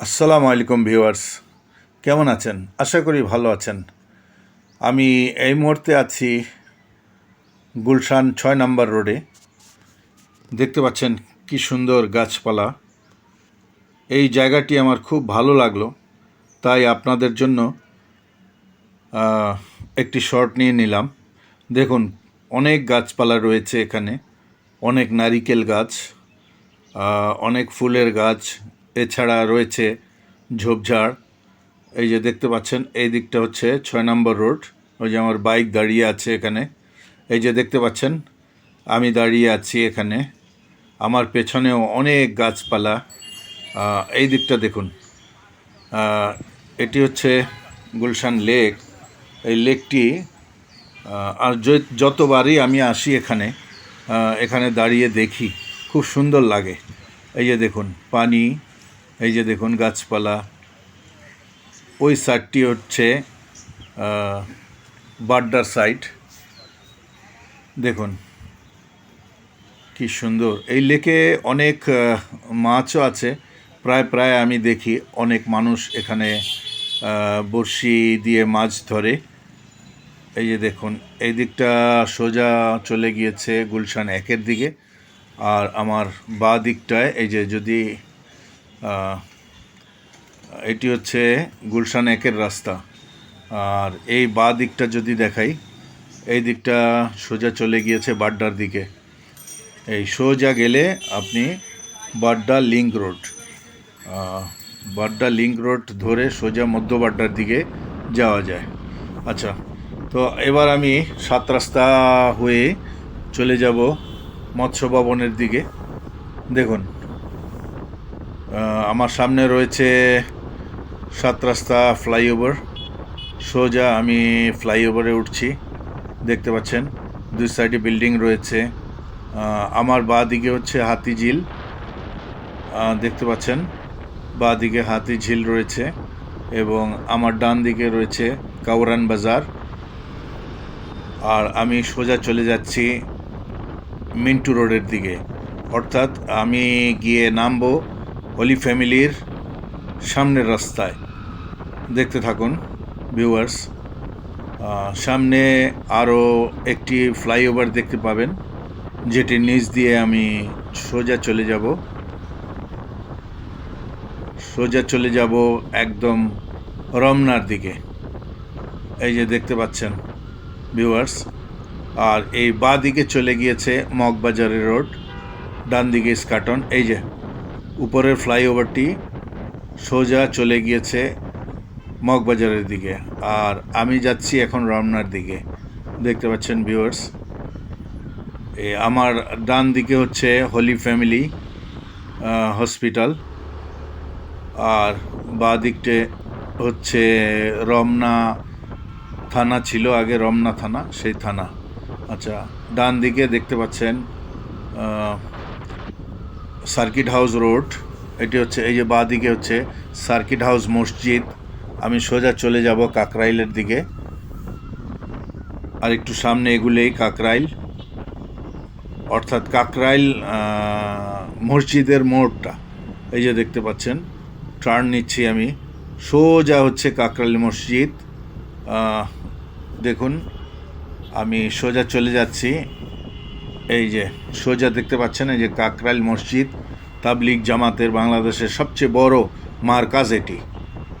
আসসালামু আলাইকুম ভিউয়ার্স। কেমন আছেন? আশা করি ভালো আছেন। আমি এই মুহূর্তে আছি গুলশান ছয় নম্বর রোডে। দেখতে পাচ্ছেন কি সুন্দর গাছপালা। এই জায়গাটি আমার খুব ভালো লাগল। তাই আপনাদের জন্য একটি শর্ট নিয়ে নিলাম। দেখুন, অনেক গাছপালা রয়েছে এখানে। অনেক নারিকেল গাছ অনেক ফুলের গাছ এছাড়া রয়েছে ঝোপঝাড়। এই যে দেখতে পাচ্ছেন, এই দিকটা হচ্ছে ছয় নম্বর রোড। ওই যে আমার বাইক দাঁড়িয়ে আছে এখানে। এই যে দেখতে পাচ্ছেন, আমি দাঁড়িয়ে আছি এখানে। আমার পেছনেও অনেক গাছপালা। এই দিকটা দেখুন। এটি হচ্ছে গুলশান লেক। এই লেকটি আর যতবারই আমি আসি এখানে এখানে দাঁড়িয়ে দেখি, খুব সুন্দর লাগে। এই যে দেখুন, পানি এই যে দেখুন গাছপালা। ওই সাইডটি হচ্ছে বাড্ডার সাইড দেখুন, কি সুন্দর। এই লেকে অনেক মাছও আছে। প্রায় প্রায় আমি দেখি অনেক মানুষ এখানে বড়শি দিয়ে মাছ ধরে। এই যে দেখুন, এই দিকটা সোজা চলে গিয়েছে গুলশান একের দিকে। আর আমার বা দিকটায়, এই যে যদি এটি হচ্ছে গুলশান একের রাস্তা। আর এই বা দিকটা যদি দেখাই, এই দিকটা সোজা চলে গিয়েছে বাড্ডার দিকে। এই সোজা গেলে আপনি Badda link road Badda link road ধরে সোজা মধ্য বাড্ডার দিকে যাওয়া যায়। আচ্ছা তো এবার আমি সাত রাস্তা হয়ে চলে যাব মৎস্য ভবনের দিকে। দেখুন আমার সামনে রয়েছে সাত রাস্তা ফ্লাইওভার। সোজা আমি ফ্লাইওভারে উঠছি, দেখতে পাচ্ছেন, দুই সাইডে বিল্ডিং রয়েছে। আমার বাঁ দিকে হচ্ছে হাতি ঝিল দেখতে পাচ্ছেন, বাঁ দিকে হাতি ঝিল রয়েছে এবং আমার ডান দিকে রয়েছে কাউরান বাজার। আর আমি সোজা চলে যাচ্ছি মিন্টু রোডের দিকে। অর্থাৎ আমি গিয়ে নামবো হলি ফ্যামিলির সামনের রাস্তায়। দেখতে থাকুন, ভিউয়ার্স। সামনে আরও একটি ফ্লাইওভার দেখতে পাবেন, যেটির নিচ দিয়ে আমি সোজা চলে যাব। সোজা চলে যাব একদম রমনার দিকে। এই যে দেখতে পাচ্ছেন, ভিউয়ার্স। আর এই বাঁ দিকে চলে গিয়েছে মগবাজারের রোড ডান দিকে স্কাটন এই যে উপরের ফ্লাইওভারটি সোজা চলে গিয়েছে মগবাজারের দিকে। আর আমি যাচ্ছি এখন রমনার দিকে। দেখতে পাচ্ছেন ভিউয়ার্স, এ আমার ডান দিকে হচ্ছে হোলি ফ্যামিলি হসপিটাল। আর বাঁ দিকটে হচ্ছে রমনা থানা ছিল, আগে রমনা থানা, সেই থানা। আচ্ছা ডান দিকে দেখতে পাচ্ছেন সার্কিট হাউস রোড, এটি হচ্ছে, এই যে বাঁ দিকে হচ্ছে সার্কিট হাউস মসজিদ। আমি সোজা চলে যাব কাকরাইলের দিকে। আর একটু সামনে এগুলেই কাকরাইল। অর্থাৎ কাকরাইল মসজিদের মোড়টা, এই যে দেখতে পাচ্ছেন টার্ন নিচ্ছি আমি। সোজা হচ্ছে কাকরাইল মসজিদ। দেখুন, আমি সোজা চলে যাচ্ছি। এই যে সোজা দেখতে পাচ্ছেন, এই যে কাকরাইল মসজিদ, তাবলিগ জামাতের বাংলাদেশের সবচেয়ে বড় মার্কাজ এটি।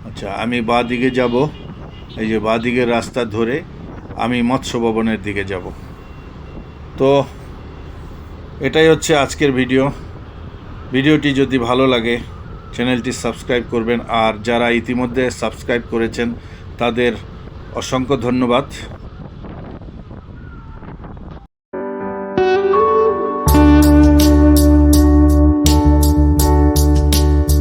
আচ্ছা আমি বাঁ দিকে যাব, এই যে বাঁ দিকের রাস্তা ধরে আমি মৎস্য ভবনের দিকে যাব। তো এটাই হচ্ছে আজকের ভিডিও। ভিডিওটি যদি ভালো লাগে, চ্যানেলটি সাবস্ক্রাইব করবেন। আর যারা ইতিমধ্যে সাবস্ক্রাইব করেছেন, তাদের অসংখ্য ধন্যবাদ।